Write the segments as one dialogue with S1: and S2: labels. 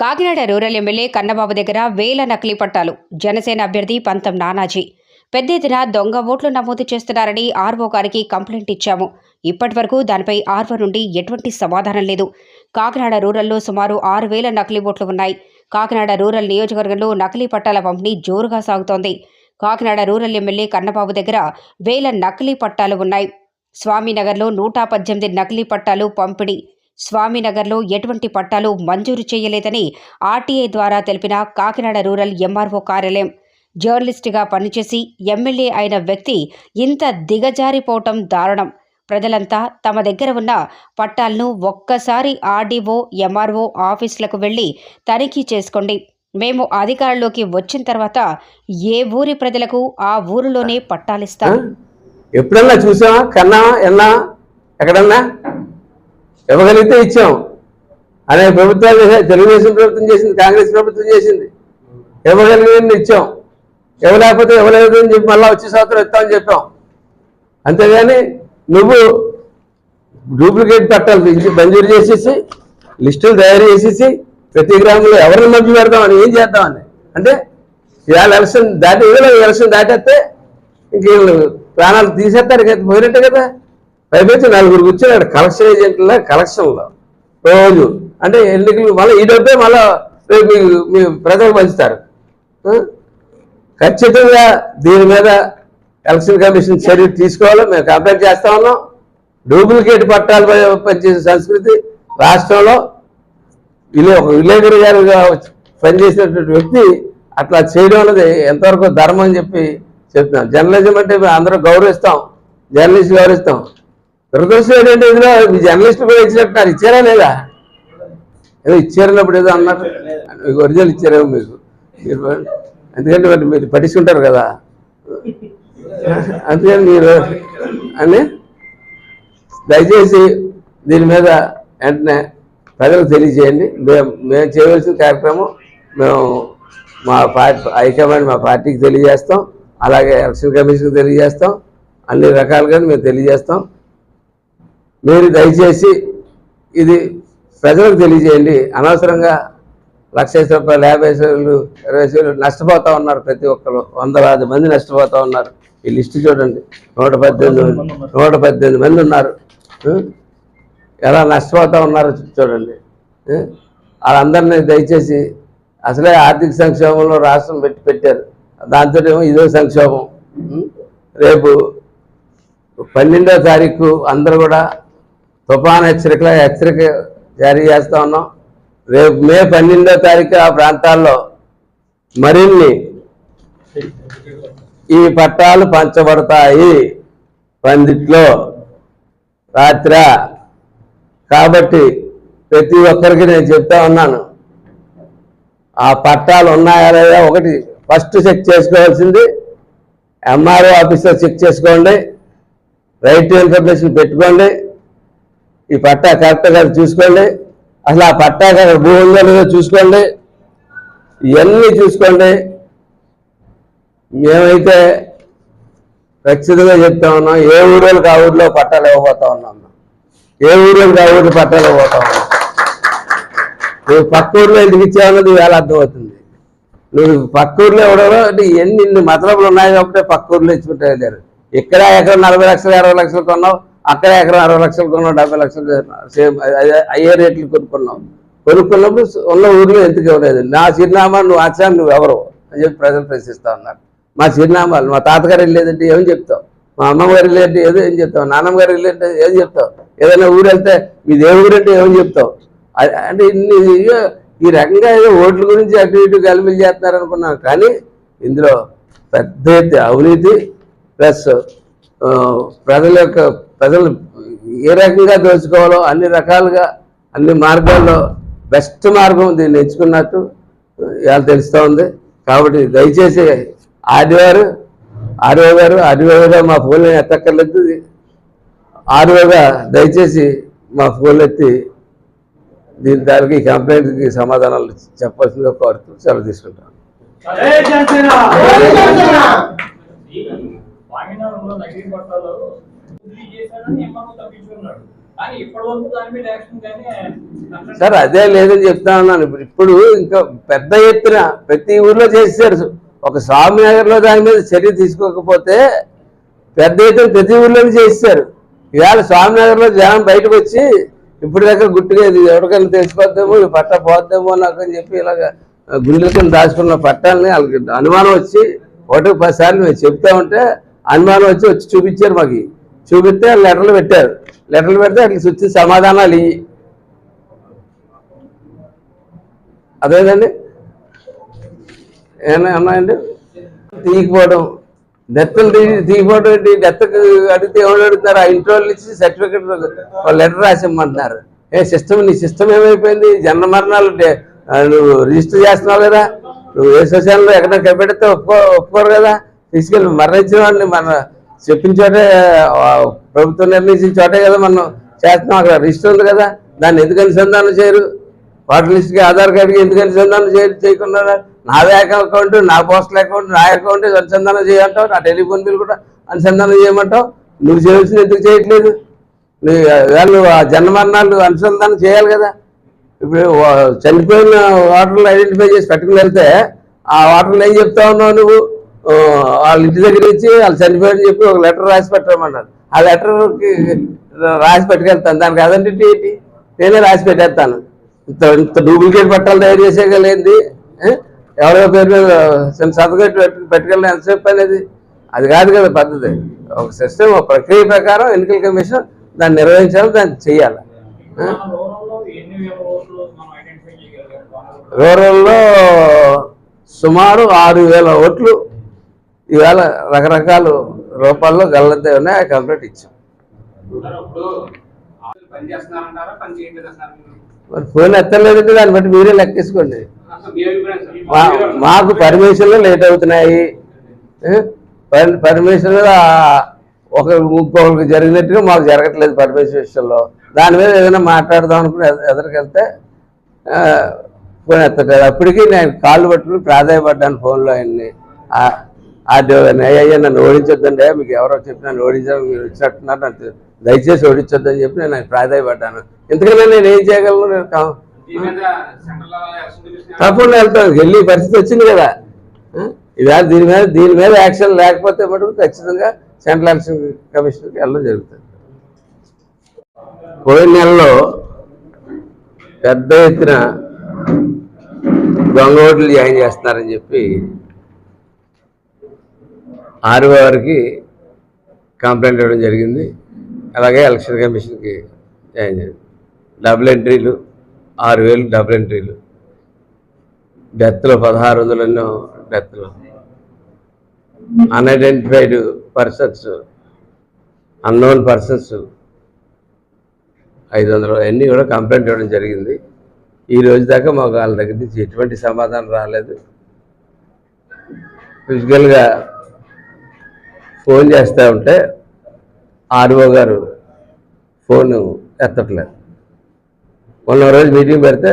S1: Kakinada rural MLA Kannababu దగ్గర వేల నకిలీ పట్టాలు. జనసేన అభ్యర్థి పంతం నానాజీ. పెద్ద ఎత్తున దొంగ ఓట్లు నమోదు చేస్తున్నారని ఆర్వో గారికి కంప్లైంట్ ఇచ్చాము. ఇప్పటివరకు దానిపై ఆర్వో నుండి ఎటువంటి సమాధానం లేదు. కాకినాడ రూరల్లో సుమారు ఆరు వేల నకిలీ ఓట్లు ఉన్నాయి. కాకినాడ రూరల్ నియోజకవర్గంలో నకిలీ పట్టాల పంపిణీ జోరుగా సాగుతోంది. కాకినాడ రూరల్ ఎమ్మెల్యే కన్నబాబు దగ్గర వేల నకిలీ పట్టాలు ఉన్నాయి. స్వామినగర్లో నూట పద్దెనిమిది నకిలీ పట్టాలు పంపిణీ స్వామినగర్లో ఎటువంటి పట్టాలు మంజూరు చేయలేదని ఆర్టీఐ ద్వారా తెలిపిన కాకినాడ రూరల్ ఎంఆర్ఓ కార్యాలయం. జర్నలిస్టుగా పనిచేసి ఎమ్మెల్యే అయిన వ్యక్తి ఇంత దిగజారిపోవటం దారుణం. ప్రజలంతా తమ దగ్గర ఉన్న పట్టాలను ఒక్కసారి ఆర్డీఓ ఎంఆర్ఓ ఆఫీసులకు వెళ్ళి తనిఖీ చేసుకోండి. మేము అధికారంలోకి వచ్చిన తర్వాత ఏ ఊరి ప్రజలకు ఆ ఊరిలోనే పట్టాలిస్తాం.
S2: ఎప్పుడన్నా చూసామా కన్నా ఎన్నా? ఎక్కడన్నా? ఇవ్వగలిగితే ఇచ్చాం. అనే ప్రభుత్వాలు తెలుగుదేశం ప్రభుత్వం చేసింది కాంగ్రెస్ ప్రభుత్వం చేసింది. ఇవ్వగలిగిన ఇచ్చాం. ఇవ్వలేకపోతే ఇవ్వలేదు అని చెప్పి మళ్ళీ వచ్చే సంవత్సరం ఇస్తామని చెప్పాం. అంతేగాని నువ్వు డూప్లికేట్ పట్టాలు మంజూరు చేసేసి లిస్టులు తయారు చేసేసి ప్రతి గ్రామంలో ఎవరిని మభ్య పెడదామని ఏం చేద్దామని? అంటే ఇవాళ ఎలక్షన్ దాటి ఇవాళ ఎలక్షన్ దాటేస్తే ఇంక వీళ్ళు ప్రాణాలు తీసేస్తారు కదా పోయినట్టే కదా. పైపెచ్చి నలుగురు కూర్చున్నాడు. కలెక్షన్ ఏజెంట్ల కలెక్షన్లో. రోజు. అంటే ఎన్నికలు మళ్ళీ ఈ డబ్బే మళ్ళీ రేపు మీ ప్రజలకు పంచుతారు. ఖచ్చితంగా దీని మీద ఎలక్షన్ కమిషన్ చర్య తీసుకోవాలి. మేము కంప్లైంట్ చేస్తా ఉన్నాం. డూప్లికేట్ పట్టాలు పనిచేసే సంస్కృతి రాష్ట్రంలో విలే ఒక విలేకరి గారుగా పనిచేసినటువంటి వ్యక్తి అట్లా చేయడం అనేది ఎంతవరకు ధర్మం అని చెప్పి చెప్తున్నాం. జర్నలిజం అంటే మేము అందరూ గౌరవిస్తాం. జర్నలిస్ట్ గౌరవిస్తాం. దురదృష్టం ఏంటంటే ఇందులో? మీ జర్నలిస్ట్ కూడా ఇచ్చినట్టున్నారు. ఇచ్చారా లేదా? ఏదో ఇచ్చారన్నప్పుడు ఏదో అన్నారు మీకు ఒరిజినల్ ఇచ్చారేమో మీకు మీరు ఎందుకంటే మరి మీరు పట్టించుకుంటారు కదా. అందుకని మీరు అని దయచేసి దీని మీద వెంటనే ప్రజలకు తెలియజేయండి. మేము మేము చేయవలసిన కార్యక్రమం మేము మా పార్టీ హైకమాండ్ మా పార్టీకి తెలియజేస్తాం. అలాగే ఎలక్షన్ కమిషన్కి తెలియజేస్తాం. అన్ని రకాలుగా మేము తెలియజేస్తాం. మీరు దయచేసి ఇది ప్రజలకు తెలియజేయండి. అనవసరంగా లక్ష రూపాయలు యాభై వేలు ఇరవై వేలు నష్టపోతూ ఉన్నారు ప్రతి ఒక్కరు. వందలాది మంది నష్టపోతూ ఉన్నారు. ఈ లిస్టు చూడండి. నూట పద్దెనిమిది నూట పద్దెనిమిది మంది ఉన్నారు. ఎలా నష్టపోతూ ఉన్నారో చూడండి. వాళ్ళందరినీ దయచేసి అసలే ఆర్థిక సంక్షోభంలో రాష్ట్రం పెట్టి పెట్టారు. దాంతో ఏమో ఇదో సంక్షోభం. రేపు పన్నెండో తారీఖు అందరూ కూడా తుఫాన్ హెచ్చరికల హెచ్చరిక జారీ చేస్తూ ఉన్నాం. రేపు మే పన్నెండో తారీఖు ఆ ప్రాంతాల్లో మరిన్ని ఈ పట్టాలు పంచబడతాయి. పందిట్లో రాత్ర. కాబట్టి ప్రతి ఒక్కరికి నేను చెప్తా ఉన్నాను. ఆ పట్టాలు ఉన్నాయా లేదా ఒకటి ఫస్ట్ చెక్ చేసుకోవాల్సింది. ఎంఆర్ఓ ఆఫీస్లో చెక్ చేసుకోండి. రైట్ ఇన్ఫర్మేషన్ పెట్టుకోండి. ఈ పట్టా కరెక్ట్గా చూసుకోండి. అసలు ఆ పట్టా కరెక్ట్ భూ ఉందో లేదో చూసుకోండి. ఇవన్నీ చూసుకోండి. మేమైతే ఖచ్చితంగా చెప్తా ఉన్నాం ఏ ఊరోళ్ళకి ఆ ఊర్లో పట్టాలు ఇవ్వబోతా ఉన్నాం ఏ ఊరోళ్ళకి ఆ ఊరికి పట్టాలు ఇవ్వబోతా ఉన్నాం. నువ్వు పక్క ఊర్లో ఎందుకు ఇచ్చావన్నది వేళ అర్థమవుతుంది. నువ్వు పక్క ఊర్లో ఎవడో ఎన్ని ఇన్ని మతలబులు ఉన్నాయి కాబట్టి పక్క ఊర్లో ఇచ్చుకుంటే వెళ్ళారు. ఇక్కడ ఎక్కడ నలభై లక్షలు అరవై లక్షలు కొన్నావు. అక్కడ ఎకరం అరవై లక్షలు కొన్నాం డెబ్బై లక్షలు సేమ్ అదే అయ్యే రేట్లు కొనుక్కున్నావు కొనుక్కున్నప్పుడు ఉన్న ఊర్లో ఎందుకు ఇవ్వలేదు? నా చిరునామా నువ్వు ఆచారం నువ్వు ఎవరు? అని చెప్పి ప్రజలు ప్రశ్నిస్తా ఉన్నారు. మా చిరునామాలు మా తాతగారు వెళ్ళేదంటే ఏం చెప్తావు? మా అమ్మగారు వెళ్ళేదంటే ఏదో ఏం చెప్తావు? నాన్నమ్మ గారు వెళ్ళేదంటే ఏం చెప్తావు? ఏదైనా ఊరు వెళ్తే మీ ఏ అంటే ఏమని చెప్తావు? అంటే ఇన్ని ఈ రకంగా ఏదో ఓట్ల గురించి అటు ఇటు గలిమిలు చేస్తున్నారు అనుకున్నాను కానీ ఇందులో పెద్ద ఎత్తి అవినీతి ప్లస్ ప్రజల యొక్క ప్రజలు ఏ రకంగా దోచుకోవాలో అన్ని రకాలుగా అన్ని మార్గాల్లో బెస్ట్ మార్గం దీన్ని ఎంచుకున్నట్టు ఇవాళ తెలుస్తూ ఉంది. కాబట్టి దయచేసి ఆదివారు ఆర్ఓ గారు ఆర్ఓ గారు మా ఫోన్ ఎత్తక్కర్లేదు. ఆర్ఓగా దయచేసి మా ఫోన్ ఎత్తి దీని దానికి ఈ కంప్లైంట్కి సమాధానాలు చెప్పాల్సిందిగా కోరుతూ సెలవు తీసుకుంటాను.
S3: జనసేన!
S2: సార్ అదే లేదని చెప్తా ఉన్నాను. ఇప్పుడు ఇప్పుడు ఇంకా పెద్ద ఎత్తున ప్రతి ఊర్లో చేశారు ఒక స్వామి నగర్లో దాని మీద చర్య తీసుకోకపోతే పెద్ద ఎత్తున ప్రతి ఊర్లోనే చేశారు ఇవాళ స్వామి నగర్లో జనం బయటకు వచ్చి ఇప్పుడు దగ్గర గుట్టుగా ఇది ఎవరికైనా తెలిసిపోద్దేమో ఈ పట్ట పోద్దేమో నాకు అని చెప్పి ఇలాగ గుండెల కింద దాచుకున్న పట్టాలని వాళ్ళకి అనుమానం వచ్చి ఒకటి పది సార్లు మేము చెప్తా ఉంటే అనుమానం వచ్చి వచ్చి చూపించారు మాకు. చూపిస్తే లెటర్లు పెట్టారు. లెటర్లు పెడితే అట్లా వచ్చిన సమాధానాలు ఇవి అదేనండి ఏమైనా ఉన్నాయండి తీగిపోవడం. డెత్తులు తీ తీగిపోవడం ఏంటి? డెత్కి అడిగితే ఎవరు అడుగుతున్నారు ఆ ఇంట్లో నుంచి సర్టిఫికెట్ లెటర్ రాసిమ్మంటున్నారు. ఏ సిస్టమ్ నీ సిస్టమ్ ఏమైపోయింది? జన్మ మరణాలు నువ్వు రిజిస్టర్ చేస్తున్నావు కదా? నువ్వు ఏ సోషల్లో ఎక్కడ కనిపెడితే ఒప్పుకో ఒప్పుకోరు కదా? తీసుకెళ్ళి మరణించిన వాడిని మన చెప్పిన చోటే ప్రభుత్వం నిర్ణయించిన చోటే కదా మనం చేస్తున్నాం అక్కడ. రిజిస్టర్ ఉంది కదా దాన్ని ఎందుకు అనుసంధానం చేయరు? వాటర్ లిస్ట్కి ఆధార్ కార్డుకి ఎందుకు అనుసంధానం చేయ చేయకుండా నా బ్యాంక్ అకౌంట్ నా పోస్టల్ అకౌంట్ నా అకౌంట్ అనుసంధానం చేయమంటావు నా టెలిఫోన్ బిల్ కూడా అనుసంధానం చేయమంటావు. నువ్వు చేయాల్సింది ఎందుకు చేయట్లేదు? వాళ్ళు ఆ జన్మరణాలు అనుసంధానం చేయాలి కదా. ఇప్పుడు చనిపోయిన వాటర్లు ఐడెంటిఫై చేసి పెట్టుకుని వెళ్తే ఆ వాటర్లు ఏం చెప్తా ఉన్నావు నువ్వు? వాళ్ళ ఇంటి దగ్గర ఇచ్చి వాళ్ళు చనిపోయారని చెప్పి ఒక లెటర్ రాసి పెట్టమన్నారు ఆ లెటర్కి రాసి పెట్టుకెళ్తాను. దానికి అదంటే ఏంటి? నేనే రాసి పెట్టేస్తాను. ఇంత ఇంత డూప్లికేట్ పట్టాలు తయారు చేసేయగలేంది ఎవరో పేరు మీద చిన్న పెట్టు పెట్టుకెళ్ళిన ఎంతసేపు అనేది అది? కాదు కదా పద్ధతి. ఒక సిస్టమ్ ఒక ప్రక్రియ ప్రకారం ఎన్నికల కమిషన్ దాన్ని నిర్వహించాలి దాన్ని
S3: చేయగలిగాం.
S2: రూరల్లో సుమారు ఆరు వేల ఓట్లు ఇవాళ రకరకాల రూపాల్లో గల్లంతే ఉన్నాయి ఆ కంప్లీట్ ఇచ్చాం. మరి ఫోన్ ఎత్తలేదంటే దాన్ని బట్టి మీరే లెక్కేసుకోండి.
S3: మా-
S2: మాకు పర్మిషన్లు లేట్ అవుతున్నాయి. పర్మిషన్లు ఒక ఇంకొకరికి జరిగినట్టుగా మాకు జరగట్లేదు పర్మిషన్ విషయంలో. దాని మీద ఏదైనా మాట్లాడదాం అనుకుని ఎదరికెళ్తే ఎదురుకెళ్తే ఫోన్ ఎత్తట్లేదు. అప్పటికి నేను కాళ్ళు పట్టుకుని ప్రాధాయపడ్డాను ఫోన్లో ఆయన్ని. దేవుని అయ్యా నన్ను ఓడించొద్దండి మీకు ఎవరో చెప్పి నన్ను ఓడించారు మీరు వచ్చినట్టున్నారు నన్ను దయచేసి ఓడించొద్దని చెప్పి నేను ప్రాధాయపడ్డాను. ఎందుకంటే నేను ఏం చేయగలను? నేను తప్పకుండా వెళ్తాం వెళ్ళి పరిస్థితి వచ్చింది కదా? ఇవాళ దీని మీద దీని మీద యాక్షన్ లేకపోతే మటుకు ఖచ్చితంగా సెంట్రల్ ఎలక్షన్ కమిషన్కి వెళ్ళడం జరుగుతుంది. పోయిన నెలలో పెద్ద ఎత్తున దొంగ ఓట్లు జాయిన్ చేస్తున్నారని చెప్పి ఆరు వారికి కంప్లైంట్ ఇవ్వడం జరిగింది. అలాగే ఎలక్షన్ కమిషన్కి జాయిన్ చేయండి డబుల్ ఎంట్రీలు ఆరు వేలు డబుల్ ఎంట్రీలు. డెత్లో పదహారు వందలు ఎన్నో డెత్లు. అన్ఐడెంటిఫైడ్ పర్సన్స్ అన్నోన్ పర్సన్స్ ఐదు వందలు. అన్నీ కూడా కంప్లైంట్ ఇవ్వడం జరిగింది. ఈ రోజు దాకా మాకు వాళ్ళ దగ్గర నుంచి ఎటువంటి సమాధానం రాలేదు. ఫిజికల్గా ఫోన్ చేస్తూ ఉంటే ఆర్ఓ గారు ఫోన్ ఎత్తట్లేదు. మొన్న రోజు మీటింగ్ పెడితే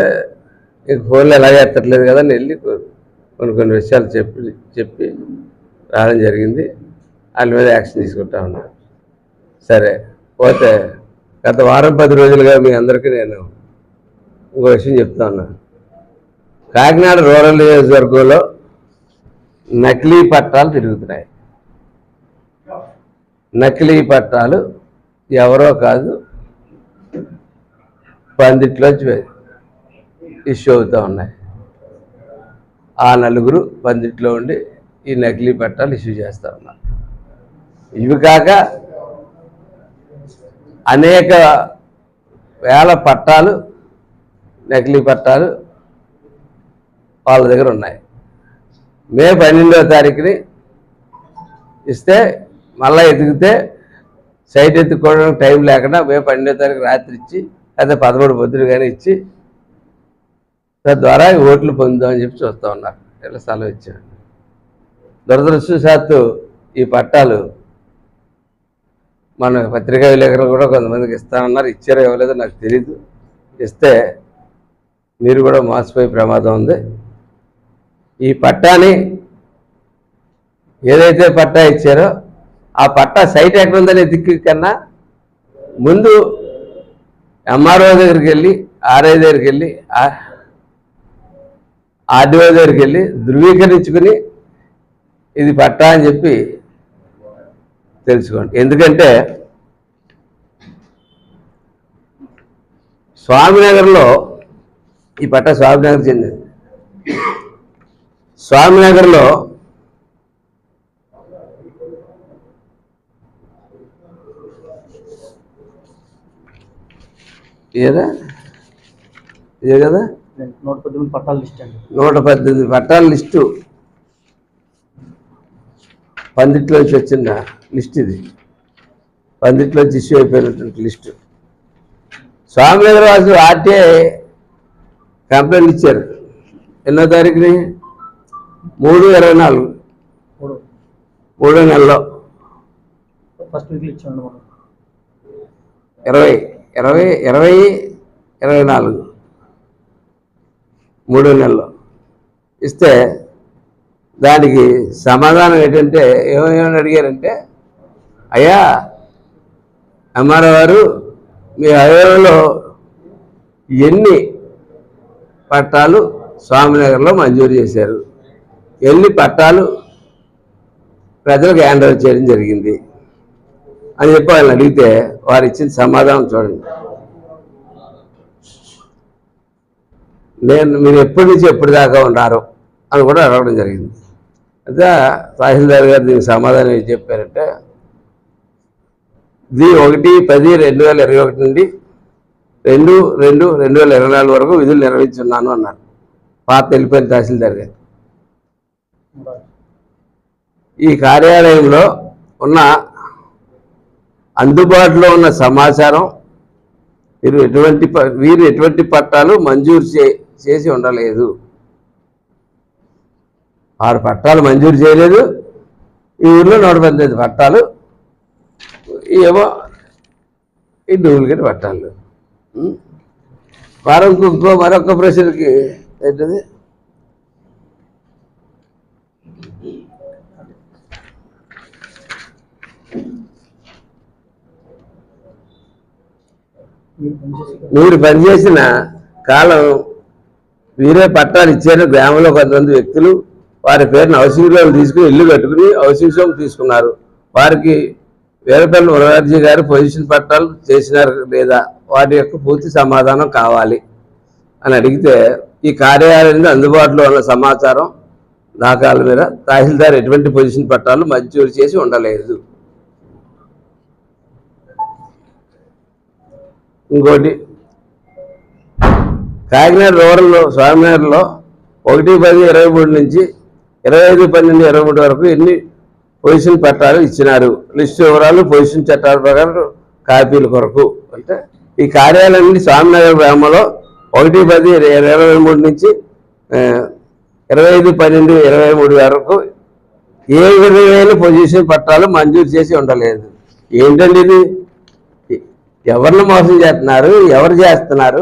S2: ఇంక ఫోన్లో ఎలాగే ఎత్తట్లేదు కదా అని వెళ్ళి కొన్ని కొన్ని విషయాలు చెప్పి చెప్పి రావడం జరిగింది. వాళ్ళ మీద యాక్షన్ తీసుకుంటా ఉన్నా. సరే పోతే గత వారం పది రోజులుగా మీ అందరికీ నేను ఇంకో విషయం చెప్తా ఉన్నా. కాకినాడ రూరల్ నియోజకవర్గంలో నకిలీ పట్టాలు తిరుగుతున్నాయి. నకిలీ పట్టాలు ఎవరో కాదు పందిట్లోంచి ఇష్యూ అవుతూ ఉన్నాయి. ఆ నలుగురు పందిట్లో ఉండి ఈ నకిలీ పట్టాలు ఇష్యూ చేస్తూ ఉన్నారు. ఇవి కాక అనేక వేల పట్టాలు నకిలీ పట్టాలు వాళ్ళ దగ్గర ఉన్నాయి. మే పన్నెండో తారీఖుని ఇస్తే మళ్ళీ ఎదిగితే సైట్ ఎత్తుకోవడానికి టైం లేకుండా మే పన్నెండో తారీఖు రాత్రి ఇచ్చి లేదా పదమూడు పొద్దులు కానీ ఇచ్చి తద్వారా ఓట్లు పొందుదామని చెప్పి చూస్తూ ఉన్నారు ఇట్లా స్థలం ఇచ్చాడు దురదృష్టవశాత్తు ఈ పట్టాలు మన పత్రికా విలేకరులు కూడా కొంతమందికి ఇస్తానన్నారు ఇచ్చారో ఇవ్వలేదో నాకు తెలీదు. ఇస్తే మీరు కూడా మోసపోయే ప్రమాదం ఉంది. ఈ పట్టాని ఏదైతే పట్టా ఇచ్చారో ఆ పట్టా సైట్ ఎక్కడుందనే దిక్కు కన్నా ముందు ఎంఆర్ఓ దగ్గరికి వెళ్ళి ఆర్ఐ దగ్గరికి వెళ్ళి ఆర్డీఓ దగ్గరికి వెళ్ళి ధృవీకరించుకుని ఇది పట్టా అని చెప్పి తెలుసుకోండి. ఎందుకంటే స్వామినగర్లో ఈ పట్ట స్వామినగర్ చెందింది. స్వామినగర్లో ఏదా? ఇదే కదా?
S4: నూట పద్దెనిమిది పట్టాల లిస్ట్ అండి.
S2: నూట పద్దెనిమిది పట్టాల లిస్టు. పందిట్లోంచి వచ్చిన లిస్ట్ ఇది. పందిట్లోంచి ఇష్యూ అయిపోయినటువంటి list. Swaminagar Vasu RTI complaint ఇచ్చారు. ఎన్నో తారీఖుని? మూడు ఇరవై నాలుగు.
S4: మూడు.
S2: నెలలో.
S4: ఫస్ట్ వీక్లో ఇచ్చామండి
S2: ఇరవై. ఇరవై ఇరవై ఇరవై నాలుగు. మూడో నెలలో. ఇస్తే దానికి సమాధానం ఏంటంటే ఏమేమని అడిగారంటే అయ్యా అమ్మారావు గారు మీ హైవేలో ఎన్ని పట్టాలు స్వామినగర్లో మంజూరు చేశారు? ఎన్ని పట్టాలు ప్రజలకు హ్యాండ్ ఓవర్ చేయడం జరిగింది? అని చెప్పి వాళ్ళని అడిగితే వారు ఇచ్చిన సమాధానం చూడండి. నేను మీరు ఎప్పటి నుంచి ఎప్పటి దాకా ఉన్నారు అని కూడా అడగడం జరిగింది. అయితే తహసీల్దార్ గారు దీనికి సమాధానం ఏం చెప్పారంటే ఇది ఒకటి పది రెండు వేల ఇరవై ఒకటి నుండి రెండు రెండు రెండు వేల ఇరవై నాలుగు వరకు విధులు నిర్వహించున్నాను అన్నారు. పాత వెళ్ళిపోయిన తహసీల్దార్ గారు. ఈ కార్యాలయంలో ఉన్న అందుబాటులో ఉన్న సమాచారం వీరు ఎటువంటి వీరు ఎటువంటి పట్టాలు మంజూరు చే చేసి ఉండలేదు. ఆరు పట్టాలు మంజూరు చేయలేదు. ఈ ఊర్లో నూట పద్దెనిమిది పట్టాలు ఏమో ఈ డూప్లికేట్ పట్టాలు. వారం మరొక ప్రశ్నకి ఏంటది?
S4: మీరు
S2: పనిచేసిన కాలం వీరే పట్టాలు ఇచ్చారు. గ్రామంలో కొంతమంది వ్యక్తులు వారి పేరును హౌసింగ్ లోన్ తీసుకుని ఇల్లు కట్టుకుని హౌసింగ్ లోన్ తీసుకున్నారు. వారికి వీరపల్లి మురళాజీ గారు పొజిషన్ పట్టాలు చేసినారు లేదా? వాటి యొక్క పూర్తి సమాధానం కావాలి అని అడిగితే ఈ కార్యాలయంలో అందుబాటులో ఉన్న సమాచారం దాఖాల మీద తహసీల్దార్ ఎటువంటి పొజిషన్ పట్టాలు మంజూరు చేసి ఉండలేదు. ఇంకోటి కాకినాడ రూరల్లో స్వామినారులో ఒకటి పది ఇరవై మూడు నుంచి ఇరవై ఐదు పన్నెండు ఇరవై మూడు వరకు ఎన్ని పొజిషన్ పట్టాలు ఇచ్చినారు? లిస్టు వివరాలు పొజిషన్ చట్టాల ప్రకారం కాపీల కొరకు. అంటే ఈ కార్యాలయం స్వామినగర్ గ్రామంలో ఒకటి పది ఇరవై మూడు నుంచి ఇరవై ఐదు పన్నెండు ఇరవై మూడు వరకు ఏ విధమైన పొజిషన్ పట్టాలు మంజూరు చేసి ఉండలేదు. ఏంటండి ఇది? ఎవరిని మోసం చేస్తున్నారు? ఎవరు చేస్తున్నారు?